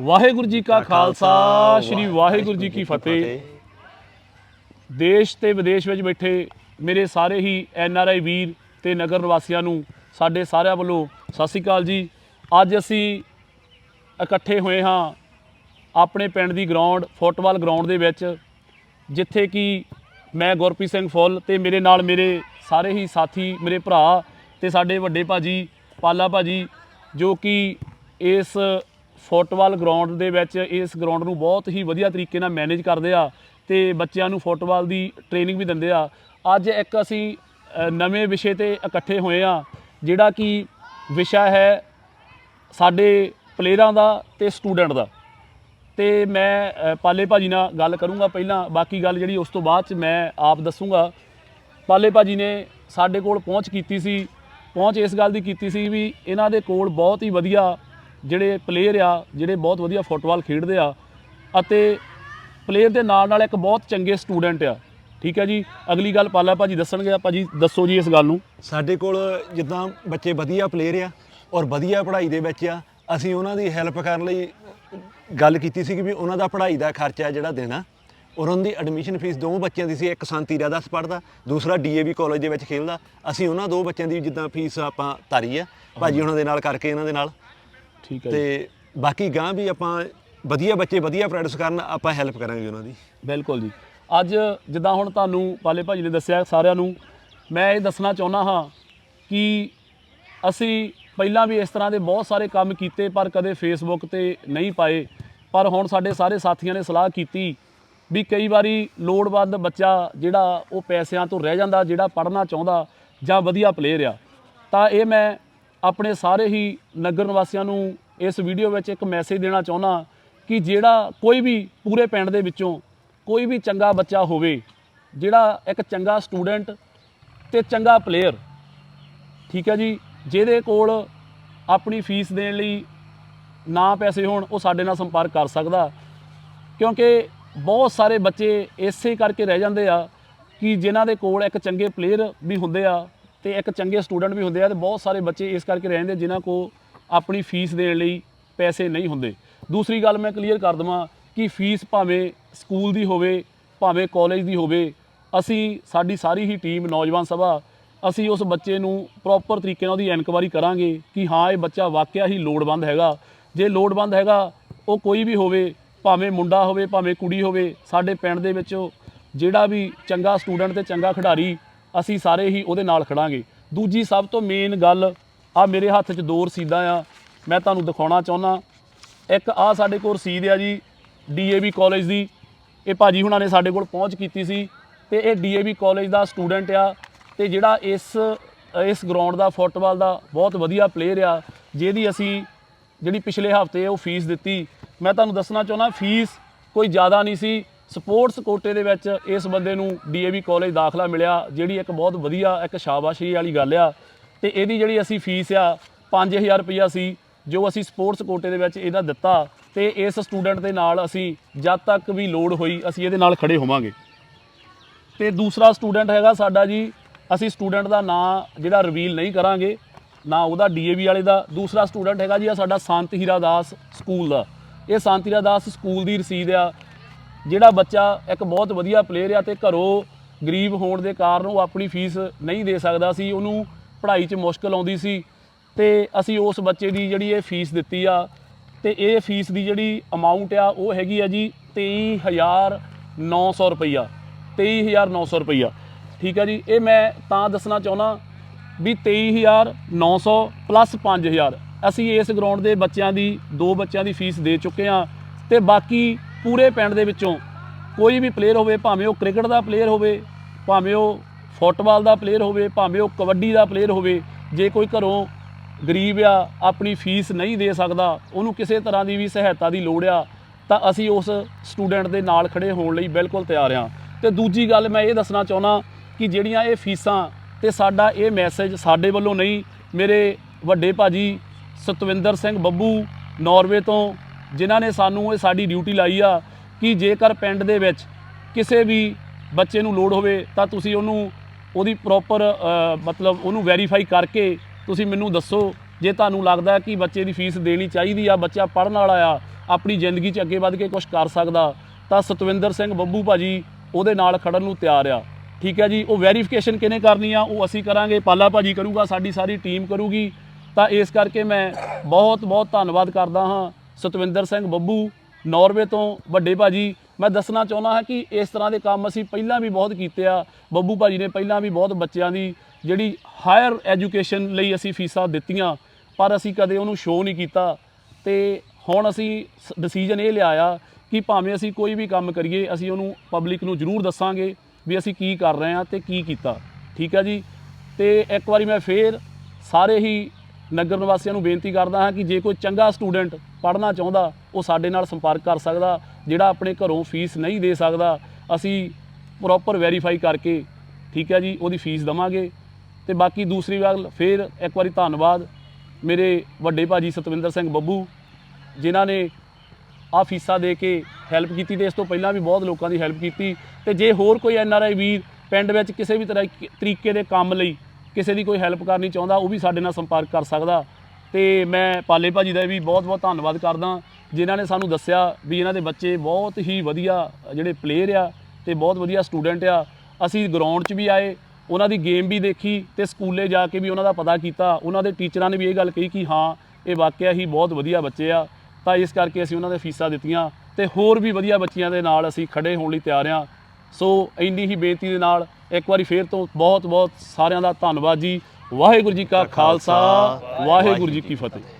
ਵਾਹਿਗੁਰੂ ਜੀ ਕਾ ਖਾਲਸਾ ਸ੍ਰੀ ਵਾਹਿਗੁਰੂ ਜੀ ਕੀ ਫਤਿਹ। ਦੇਸ਼ ਤੇ ਵਿਦੇਸ਼ ਵਿੱਚ ਬੈਠੇ ਮੇਰੇ ਸਾਰੇ ਹੀ ਐਨ ਆਰ ਆਈ ਵੀਰ ਤੇ ਨਗਰ ਨਿਵਾਸੀਆਂ ਨੂੰ ਸਾਡੇ ਸਾਰਿਆਂ ਵੱਲੋਂ ਸਤਿ ਸ੍ਰੀ ਅਕਾਲ ਜੀ। ਅੱਜ ਅਸੀਂ ਇਕੱਠੇ ਹੋਏ ਹਾਂ ਆਪਣੇ ਪਿੰਡ ਦੀ ਗਰਾਊਂਡ ਫੁੱਟਬਾਲ ਗਰਾਊਂਡ ਦੇ ਵਿੱਚ ਜਿੱਥੇ ਕਿ ਮੈਂ ਗੁਰਪ੍ਰੀਤ ਸਿੰਘ ਫੁੱਲ ਤੇ ਮੇਰੇ ਨਾਲ ਮੇਰੇ ਸਾਰੇ ਹੀ ਸਾਥੀ ਮੇਰੇ ਭਰਾ ਤੇ ਸਾਡੇ ਵੱਡੇ ਭਾਜੀ ਪਾਲਾ ਭਾਜੀ ਜੋ ਕਿ ਇਸ ਫੁੱਟਬਾਲ ਗਰਾਊਂਡ ਦੇ ਵਿੱਚ ਇਸ ਗਰਾਊਂਡ ਨੂੰ ਬਹੁਤ ਹੀ ਵਧੀਆ ਤਰੀਕੇ ਨਾਲ ਮੈਨੇਜ ਕਰਦੇ ਆ ਤੇ ਬੱਚਿਆਂ ਨੂੰ ਫੁੱਟਬਾਲ ਦੀ ਟ੍ਰੇਨਿੰਗ ਵੀ ਦਿੰਦੇ ਆ। ਅੱਜ ਇੱਕ ਅਸੀਂ ਨਵੇਂ ਵਿਸ਼ੇ ਤੇ ਇਕੱਠੇ ਹੋਏ ਆ ਜਿਹੜਾ ਕਿ ਵਿਸ਼ਾ ਹੈ ਸਾਡੇ ਪਲੇਅਰਾਂ ਦਾ ਤੇ ਸਟੂਡੈਂਟ ਦਾ। ਤੇ ਮੈਂ ਅ, ਪਾਲੇ ਭਾਜੀ ਨਾਲ ਗੱਲ ਕਰੂੰਗਾ ਪਹਿਲਾਂ ਬਾਕੀ ਗੱਲ ਜਿਹੜੀ ਉਸ ਤੋਂ ਬਾਅਦ ਚ ਮੈਂ ਆਪ ਦੱਸੂੰਗਾ। ਪਾਲੇ ਭਾਜੀ ਨੇ ਸਾਡੇ ਕੋਲ ਪਹੁੰਚ ਕੀਤੀ ਸੀ ਪਹੁੰਚ ਇਸ ਗੱਲ ਦੀ ਕੀਤੀ ਸੀ ਵੀ ਇਹਨਾਂ ਦੇ ਕੋਲ ਬਹੁਤ ਹੀ ਵਧੀਆ ਜਿਹੜੇ ਪਲੇਅਰ ਆ ਜਿਹੜੇ ਬਹੁਤ ਵਧੀਆ ਫੁੱਟਬਾਲ ਖੇਡਦੇ ਆ ਅਤੇ ਪਲੇਅਰ ਦੇ ਨਾਲ ਨਾਲ ਇੱਕ ਬਹੁਤ ਚੰਗੇ ਸਟੂਡੈਂਟ ਆ। ਠੀਕ ਹੈ ਜੀ? ਅਗਲੀ ਗੱਲ ਪਾਲਾ ਭਾਜੀ ਦੱਸਣਗੇ ਭਾਜੀ ਦੱਸੋ ਜੀ ਇਸ ਗੱਲ ਨੂੰ। ਸਾਡੇ ਕੋਲ ਜਿੱਦਾਂ ਬੱਚੇ ਵਧੀਆ ਪਲੇਅਰ ਆ ਔਰ ਵਧੀਆ ਪੜ੍ਹਾਈ ਦੇ ਵਿੱਚ ਆ ਅਸੀਂ ਉਹਨਾਂ ਦੀ ਹੈਲਪ ਕਰਨ ਲਈ ਗੱਲ ਕੀਤੀ ਸੀ ਕਿ ਵੀ ਉਹਨਾਂ ਦਾ ਪੜ੍ਹਾਈ ਦਾ ਖਰਚਾ ਜਿਹੜਾ ਦੇਣਾ ਔਰ ਉਹਨਾਂ ਦੀ ਐਡਮਿਸ਼ਨ ਫੀਸ ਦੋ ਬੱਚਿਆਂ ਦੀ ਸੀ ਇੱਕ ਸੰਤੀ ਰਾਦਸ ਪੜ੍ਹਦਾ ਦੂਸਰਾ ਡੀਏਵੀ ਕਾਲਜ ਦੇ ਵਿੱਚ ਖੇਡਦਾ ਅਸੀਂ ਉਹਨਾਂ ਦੋ ਬੱਚਿਆਂ ਦੀ ਜਿੱਦਾਂ ਫੀਸ ਆਪਾਂ ਤਾਰੀ ਆ ਭਾਜੀ ਉਹਨਾਂ ਦੇ ਨਾਲ ਕਰਕੇ ਇਹਨਾਂ ਦੇ ਨਾਲ। ਠੀਕ ਹੈ ਤੇ ਬਾਕੀ ਗਾਂ ਵੀ ਆਪਾਂ ਵਧੀਆ ਬੱਚੇ ਵਧੀਆ ਪ੍ਰੈਕਟਿਸ ਕਰਨ ਆਪਾਂ ਹੈਲਪ ਕਰਾਂਗੇ ਉਹਨਾਂ ਦੀ। ਬਿਲਕੁਲ ਜੀ। ਅੱਜ ਜਿੱਦਾਂ ਹੁਣ ਤੁਹਾਨੂੰ ਪਾਲੇ ਭਾਜੀ ਨੇ ਦੱਸਿਆ ਸਾਰਿਆਂ ਨੂੰ ਮੈਂ ਇਹ ਦੱਸਣਾ ਚਾਹੁੰਦਾ ਹਾਂ ਕਿ ਅਸੀਂ ਪਹਿਲਾਂ ਵੀ ਇਸ ਤਰ੍ਹਾਂ ਦੇ ਬਹੁਤ ਸਾਰੇ ਕੰਮ ਕੀਤੇ ਪਰ ਕਦੇ ਫੇਸਬੁੱਕ ਤੇ ਨਹੀਂ ਪਾਏ। ਪਰ ਹੁਣ ਸਾਡੇ ਸਾਰੇ ਸਾਥੀਆਂ ਨੇ ਸਲਾਹ ਕੀਤੀ ਵੀ ਕਈ ਵਾਰੀ ਲੋੜਵੰਦ ਬੱਚਾ ਜਿਹੜਾ ਉਹ ਪੈਸਿਆਂ ਤੋਂ ਰਹਿ ਜਾਂਦਾ ਜਿਹੜਾ ਪੜ੍ਹਨਾ ਚਾਹੁੰਦਾ ਜਾਂ ਵਧੀਆ ਪਲੇਅਰ ਆ। ਤਾਂ ਇਹ ਮੈਂ ਆਪਣੇ ਸਾਰੇ ਹੀ ਨਗਰ ਨਿਵਾਸੀਆਂ ਨੂੰ ਇਸ ਵੀਡੀਓ ਵਿੱਚ ਇੱਕ ਮੈਸੇਜ ਦੇਣਾ ਚਾਹੁੰਦਾ ਕਿ ਜਿਹੜਾ ਕੋਈ ਵੀ ਪੂਰੇ ਪਿੰਡ ਦੇ ਵਿੱਚੋਂ ਕੋਈ ਵੀ ਚੰਗਾ ਬੱਚਾ ਹੋਵੇ, ਜਿਹੜਾ ਇੱਕ ਚੰਗਾ ਸਟੂਡੈਂਟ ਤੇ ਚੰਗਾ ਪਲੇਅਰ ਠੀਕ ਹੈ ਜੀ, ਜਿਹਦੇ ਕੋਲ ਆਪਣੀ ਫੀਸ ਦੇਣ ਲਈ ਨਾ ਪੈਸੇ ਹੋਣ, ਉਹ ਸਾਡੇ ਨਾਲ ਸੰਪਰਕ ਕਰ ਸਕਦਾ। ਕਿਉਂਕਿ ਬਹੁਤ ਸਾਰੇ ਬੱਚੇ ਇਸੇ ਕਰਕੇ ਰਹਿ ਜਾਂਦੇ ਆ ਕਿ ਜਿਨ੍ਹਾਂ ਦੇ ਕੋਲ ਇੱਕ ਚੰਗੇ ਪਲੇਅਰ ਵੀ ਹੁੰਦੇ ਆ ਤੇ ਇੱਕ ਚੰਗੇ ਸਟੂਡੈਂਟ ਵੀ ਹੁੰਦੇ ਆ ਤੇ ਬਹੁਤ ਸਾਰੇ ਬੱਚੇ ਇਸ ਕਰਕੇ ਰਹਿੰਦੇ ਜਾਂਦੇ ਜਿਨ੍ਹਾਂ ਕੋ ਆਪਣੀ ਫੀਸ ਦੇਣ ਲਈ ਪੈਸੇ ਨਹੀਂ ਹੁੰਦੇ। ਦੂਸਰੀ ਗੱਲ ਮੈਂ ਕਲੀਅਰ ਕਰ ਦਵਾਂ ਕਿ ਫੀਸ ਭਾਵੇਂ ਸਕੂਲ ਦੀ ਹੋਵੇ, ਭਾਵੇਂ ਕਾਲਜ ਦੀ ਹੋਵੇ, ਅਸੀਂ, ਸਾਡੀ ਸਾਰੀ ਹੀ ਟੀਮ ਨੌਜਵਾਨ ਸਭਾ, ਅਸੀਂ ਉਸ ਬੱਚੇ ਨੂੰ ਪ੍ਰੋਪਰ ਤਰੀਕੇ ਨਾਲ ਉਹਦੀ ਇਨਕੁਆਰੀ ਕਰਾਂਗੇ ਕਿ ਹਾਂ, ਇਹ ਬੱਚਾ ਵਾਕਿਆ ਹੀ ਲੋੜਵੰਦ ਹੈਗਾ। ਜੇ ਲੋੜਵੰਦ ਹੈਗਾ, ਉਹ ਕੋਈ ਵੀ ਹੋਵੇ, ਭਾਵੇਂ ਮੁੰਡਾ ਹੋਵੇ, ਭਾਵੇਂ ਕੁੜੀ ਹੋਵੇ, ਸਾਡੇ ਪਿੰਡ ਦੇ ਵਿੱਚ ਜਿਹੜਾ ਵੀ ਚੰਗਾ ਸਟੂਡੈਂਟ ਤੇ ਚੰਗਾ ਖਿਡਾਰੀ ਅਸੀਂ ਸਾਰੇ ਹੀ ਉਹਦੇ ਨਾਲ ਖੜਾਂਗੇ। ਦੂਜੀ ਸਭ ਤੋਂ ਮੇਨ ਗੱਲ ਆ ਮੇਰੇ ਹੱਥ 'ਚ ਦੋ ਰਸੀਦਾਂ ਆ, ਮੈਂ ਤੁਹਾਨੂੰ ਦਿਖਾਉਣਾ ਚਾਹੁੰਦਾ ਇੱਕ ਆ ਸਾਡੇ ਕੋਲ ਰਸੀਦ ਆ ਜੀ ਡੀਏਵੀ ਕਾਲਜ ਦੀ। ਇਹ ਭਾਜੀ ਹੁਣਾਂ ਨੇ ਸਾਡੇ ਕੋਲ ਪਹੁੰਚ ਕੀਤੀ ਸੀ ਤੇ ਇਹ ਡੀਏਵੀ ਕਾਲਜ ਦਾ ਸਟੂਡੈਂਟ ਆ ਤੇ ਜਿਹੜਾ ਇਸ ਇਸ ਗਰਾਊਂਡ ਦਾ ਫੁੱਟਬਾਲ ਦਾ ਬਹੁਤ ਵਧੀਆ ਪਲੇਅਰ ਆ, ਜਿਹਦੀ ਅਸੀਂ ਜਿਹੜੀ ਪਿਛਲੇ ਹਫ਼ਤੇ ਉਹ ਫੀਸ ਦਿੱਤੀ। ਮੈਂ ਤੁਹਾਨੂੰ ਦੱਸਣਾ ਚਾਹੁੰਦਾ ਫੀਸ ਕੋਈ ਜ਼ਿਆਦਾ ਨਹੀਂ ਸੀ। ਸਪੋਰਟਸ ਕੋਟੇ ਦੇ ਵਿੱਚ ਇਸ ਬੰਦੇ ਨੂੰ ਡੀਏਵੀ ਕਾਲਜ ਦਾਖਲਾ ਮਿਲਿਆ, ਜਿਹੜੀ ਇੱਕ ਬਹੁਤ ਵਧੀਆ, ਇੱਕ ਸ਼ਾਬਾਸ਼ੀ ਵਾਲੀ ਗੱਲ ਆ। ਤੇ ਇਹਦੀ ਜਿਹੜੀ ਅਸੀਂ ਫੀਸ ਆ 5000 ਰੁਪਈਆ ਸੀ, ਜੋ ਅਸੀਂ ਸਪੋਰਟਸ ਕੋਟੇ ਦੇ ਵਿੱਚ ਇਹਦਾ ਦਿੱਤਾ। ਤੇ ਇਸ ਸਟੂਡੈਂਟ ਦੇ ਨਾਲ ਅਸੀਂ ਜਦ ਤੱਕ ਵੀ ਲੋੜ ਹੋਈ, ਅਸੀਂ ਇਹਦੇ ਨਾਲ ਖੜੇ ਹੋਵਾਂਗੇ। ਤੇ ਦੂਸਰਾ ਸਟੂਡੈਂਟ ਹੈਗਾ ਸਾਡਾ ਜੀ, ਅਸੀਂ ਸਟੂਡੈਂਟ ਦਾ ਨਾਂ ਜਿਹੜਾ ਰਿਵੀਲ ਨਹੀਂ ਕਰਾਂਗੇ, ਨਾ ਉਹਦਾ ਡੀਏਵੀ ਵਾਲੇ ਦਾ। ਦੂਸਰਾ ਸਟੂਡੈਂਟ ਹੈਗਾ ਜੀ ਆ ਸਾਡਾ ਸੰਤ ਹੀਰਾ ਦਾਸ ਸਕੂਲ ਦਾ। ਇਹ ਸੰਤ ਹੀਰਾ ਦਾਸ ਸਕੂਲ ਦੀ ਰਸੀਦ ਆ। ਜਿਹੜਾ ਬੱਚਾ ਇੱਕ ਬਹੁਤ ਵਧੀਆ ਪਲੇਅਰ ਆ ਤੇ ਘਰੋਂ ਗਰੀਬ ਹੋਣ ਦੇ ਕਾਰਨ ਉਹ ਆਪਣੀ ਫੀਸ ਨਹੀਂ ਦੇ ਸਕਦਾ ਸੀ, ਉਹਨੂੰ ਪੜ੍ਹਾਈ 'ਚ ਮੁਸ਼ਕਲ ਆਉਂਦੀ ਸੀ ਤੇ ਅਸੀਂ ਉਸ ਬੱਚੇ ਦੀ ਜਿਹੜੀ ਇਹ ਫੀਸ ਦਿੱਤੀ ਆ ਤੇ ਇਹ ਫੀਸ ਦੀ ਜਿਹੜੀ ਅਮਾਉਂਟ ਆ ਉਹ ਹੈਗੀ ਆ ਜੀ 23900 ਰੁਪਈਆ 23900 ਰੁਪਈਆ। ਠੀਕ ਆ ਜੀ, ਇਹ ਮੈਂ ਤਾਂ ਦੱਸਣਾ ਚਾਹੁੰਦਾ ਵੀ 23900 ਪਲੱਸ 5000 ਅਸੀਂ ਇਸ ਗਰਾਊਂਡ ਦੇ ਬੱਚਿਆਂ ਦੀ, ਦੋ ਬੱਚਿਆਂ ਦੀ ਫੀਸ ਦੇ ਚੁੱਕੇ ਆ ਤੇ ਬਾਕੀ ਪੂਰੇ ਪਿੰਡ ਦੇ ਵਿੱਚੋਂ ਕੋਈ ਵੀ ਪਲੇਅਰ ਹੋਵੇ, ਭਾਵੇਂ ਉਹ ਕ੍ਰਿਕਟ ਦਾ ਪਲੇਅਰ ਹੋਵੇ, ਭਾਵੇਂ ਉਹ ਫੁੱਟਬਾਲ ਦਾ ਪਲੇਅਰ ਹੋਵੇ, ਭਾਵੇਂ ਉਹ ਕਬੱਡੀ ਦਾ ਪਲੇਅਰ ਹੋਵੇ, ਜੇ ਕੋਈ ਘਰੋਂ ਗਰੀਬ ਆ, ਆਪਣੀ ਫੀਸ ਨਹੀਂ ਦੇ ਸਕਦਾ, ਉਹਨੂੰ ਕਿਸੇ ਤਰ੍ਹਾਂ ਦੀ ਵੀ ਸਹਾਇਤਾ ਦੀ ਲੋੜ ਆ, ਤਾਂ ਅਸੀਂ ਉਸ ਸਟੂਡੈਂਟ ਦੇ ਨਾਲ ਖੜੇ ਹੋਣ ਲਈ ਬਿਲਕੁਲ ਤਿਆਰ ਆ। ਤੇ ਦੂਜੀ ਗੱਲ ਮੈਂ ਇਹ ਦੱਸਣਾ ਚਾਹੁੰਦਾ ਕਿ ਜਿਹੜੀਆਂ ਇਹ ਫੀਸਾਂ ਤੇ ਸਾਡਾ ਇਹ ਮੈਸੇਜ ਸਾਡੇ ਵੱਲੋਂ ਨਹੀਂ, ਮੇਰੇ ਵੱਡੇ ਭਾਜੀ ਸਤਵਿੰਦਰ ਸਿੰਘ ਬੱਬੂ ਨਾਰਵੇ ਤੋਂ ਜਿਨ੍ਹਾਂ ਨੇ ਸਾਨੂੰ ਇਹ ਸਾਡੀ ਡਿਊਟੀ ਲਾਈ ਆ ਕਿ ਜੇਕਰ ਪਿੰਡ ਦੇ ਵਿੱਚ ਕਿਸੇ ਵੀ ਬੱਚੇ ਨੂੰ ਲੋੜ ਹੋਵੇ ਤਾਂ ਤੁਸੀਂ ਉਹਨੂੰ ਉਹਦੀ ਪ੍ਰੋਪਰ ਮਤਲਬ ਉਹਨੂੰ ਵੈਰੀਫਾਈ ਕਰਕੇ ਤੁਸੀਂ ਮੈਨੂੰ ਦੱਸੋ ਜੇ ਤੁਹਾਨੂੰ ਲੱਗਦਾ ਕਿ ਬੱਚੇ ਦੀ ਫੀਸ ਦੇਣੀ ਚਾਹੀਦੀ ਆ, ਬੱਚਾ ਪੜਨ ਵਾਲਾ ਆ, ਆਪਣੀ ਜ਼ਿੰਦਗੀ 'ਚ ਅੱਗੇ ਵੱਧ ਕੇ ਕੁਝ ਕਰ ਸਕਦਾ, ਤਾਂ ਸਤਵਿੰਦਰ ਸਿੰਘ ਬੱਬੂ ਭਾਜੀ ਉਹਦੇ ਨਾਲ ਖੜਨ ਨੂੰ ਤਿਆਰ ਆ। ਠੀਕ ਹੈ ਜੀ? ਉਹ ਵੈਰੀਫਿਕੇਸ਼ਨ ਕਿਹਨੇ ਕਰਨੀ ਆ? ਉਹ ਅਸੀਂ ਕਰਾਂਗੇ, ਪਾਲਾ ਭਾਜੀ ਕਰੂਗਾ, ਸਾਡੀ ਸਾਰੀ ਟੀਮ ਕਰੂਗੀ। ਤਾਂ ਇਸ ਕਰਕੇ ਮੈਂ ਬਹੁਤ ਬਹੁਤ ਧੰਨਵਾਦ ਕਰਦਾ ਹਾਂ ਸਤਵਿੰਦਰ ਸਿੰਘ ਬੱਬੂ, ਨਾਰਵੇ ਤੋਂ ਵੱਡੇ ਭਾਜੀ। ਮੈਂ ਦੱਸਣਾ ਚਾਹੁੰਦਾ ਹਾਂ ਕਿ ਇਸ ਤਰ੍ਹਾਂ ਦੇ ਕੰਮ ਅਸੀਂ ਪਹਿਲਾਂ ਵੀ ਬਹੁਤ ਕੀਤੇ ਆ। ਬੱਬੂ ਭਾਜੀ ਨੇ ਪਹਿਲਾਂ ਵੀ ਬਹੁਤ ਬੱਚਿਆਂ ਦੀ ਜਿਹੜੀ ਹਾਇਰ ਐਜੂਕੇਸ਼ਨ ਲਈ ਅਸੀਂ ਫੀਸਾਂ ਦਿੱਤੀਆਂ, ਪਰ ਅਸੀਂ ਕਦੇ ਉਹਨੂੰ ਸ਼ੋਅ ਨਹੀਂ ਕੀਤਾ। ਤੇ ਹੁਣ ਅਸੀਂ ਡਿਸੀਜਨ ਇਹ ਲਿਆਇਆ ਕਿ ਭਾਵੇਂ ਅਸੀਂ ਕੋਈ ਵੀ ਕੰਮ ਕਰੀਏ, ਅਸੀਂ ਉਹਨੂੰ ਪਬਲਿਕ ਨੂੰ ਜ਼ਰੂਰ ਦੱਸਾਂਗੇ ਵੀ ਅਸੀਂ ਕੀ ਕਰ ਰਹੇ ਹਾਂ ਤੇ ਕੀ ਕੀਤਾ। ਠੀਕ ਆ ਜੀ? ਤੇ ਇੱਕ ਵਾਰੀ ਮੈਂ ਫੇਰ ਸਾਰੇ ਹੀ ਨਗਰ ਨਿਵਾਸੀਆਂ ਨੂੰ ਬੇਨਤੀ ਕਰਦਾ ਹਾਂ ਕਿ ਜੇ ਕੋਈ ਚੰਗਾ ਸਟੂਡੈਂਟ ਪੜ੍ਹਨਾ ਚਾਹੁੰਦਾ, ਉਹ ਸਾਡੇ ਨਾਲ ਸੰਪਰਕ ਕਰ ਸਕਦਾ, ਜਿਹੜਾ ਆਪਣੇ ਘਰੋਂ ਫੀਸ ਨਹੀਂ ਦੇ ਸਕਦਾ, ਅਸੀਂ ਪ੍ਰੋਪਰ ਵੈਰੀਫਾਈ ਕਰਕੇ, ਠੀਕ ਹੈ ਜੀ, ਉਹਦੀ ਫੀਸ ਦਵਾਂਗੇ। ਤੇ ਬਾਕੀ ਦੂਸਰੀ ਗੱਲ, ਫੇਰ ਇੱਕ ਵਾਰੀ ਧੰਨਵਾਦ ਮੇਰੇ ਵੱਡੇ ਭਾਜੀ ਸਤਵਿੰਦਰ ਸਿੰਘ ਬੱਬੂ, ਜਿਨ੍ਹਾਂ ਨੇ ਆ ਫੀਸਾਂ ਦੇ ਕੇ ਹੈਲਪ ਕੀਤੀ ਤੇ ਇਸ ਤੋਂ ਪਹਿਲਾਂ ਵੀ ਬਹੁਤ ਲੋਕਾਂ ਦੀ ਹੈਲਪ ਕੀਤੀ। ਤੇ ਜੇ ਹੋਰ ਕੋਈ ਐਨ ਆਰ ਆਈ ਵੀਰ ਪਿੰਡ ਵਿੱਚ ਕਿਸੇ ਵੀ ਤਰ੍ਹਾਂ ਤਰੀਕੇ ਦੇ ਕੰਮ ਲਈ ਕਿਸੇ ਦੀ ਕੋਈ ਹੈਲਪ ਕਰਨੀ ਚਾਹੁੰਦਾ, ਉਹ ਵੀ ਸਾਡੇ ਨਾਲ ਸੰਪਰਕ ਕਰ ਸਕਦਾ। ਤੇ ਮੈਂ ਪਾਲੇ ਭਾਜੀ ਦਾ ਵੀ ਬਹੁਤ ਬਹੁਤ ਧੰਨਵਾਦ ਕਰਦਾ, ਜਿਨ੍ਹਾਂ ਨੇ ਸਾਨੂੰ ਦੱਸਿਆ ਵੀ ਇਹਨਾਂ ਦੇ ਬੱਚੇ ਬਹੁਤ ਹੀ ਵਧੀਆ ਜਿਹੜੇ ਪਲੇਅਰ ਆ ਤੇ ਬਹੁਤ ਵਧੀਆ ਸਟੂਡੈਂਟ ਆ। ਅਸੀਂ ਗਰਾਊਂਡ 'ਚ ਵੀ ਆਏ, ਉਹਨਾਂ ਦੀ ਗੇਮ ਵੀ ਦੇਖੀ ਤੇ ਸਕੂਲੇ ਜਾ ਕੇ ਵੀ ਉਹਨਾਂ ਦਾ ਪਤਾ ਕੀਤਾ। ਉਹਨਾਂ ਦੇ ਟੀਚਰਾਂ ਨੇ ਵੀ ਇਹ ਗੱਲ ਕਹੀ ਕਿ ਹਾਂ, ਇਹ ਵਾਕਿਆ ਹੀ ਬਹੁਤ ਵਧੀਆ ਬੱਚੇ ਆ। ਤਾਂ ਇਸ ਕਰਕੇ ਅਸੀਂ ਉਹਨਾਂ ਦੇ ਫੀਸਾਂ ਦਿੱਤੀਆਂ ਤੇ ਹੋਰ ਵੀ ਵਧੀਆ ਬੱਚਿਆਂ ਦੇ ਨਾਲ ਅਸੀਂ ਖੜੇ ਹੋਣ ਲਈ ਤਿਆਰ ਆ ਸੋ ਇੰਨੀ ਹੀ ਬੇਨਤੀ ਦੇ ਨਾਲ ਇੱਕ ਵਾਰੀ ਫੇਰ ਤੋਂ ਬਹੁਤ ਬਹੁਤ ਸਾਰਿਆਂ ਦਾ ਧੰਨਵਾਦ ਜੀ। ਵਾਹਿਗੁਰੂ ਜੀ ਕਾ ਖਾਲਸਾ ਵਾਹਿਗੁਰੂ ਜੀ ਕੀ ਫਤਿਹ।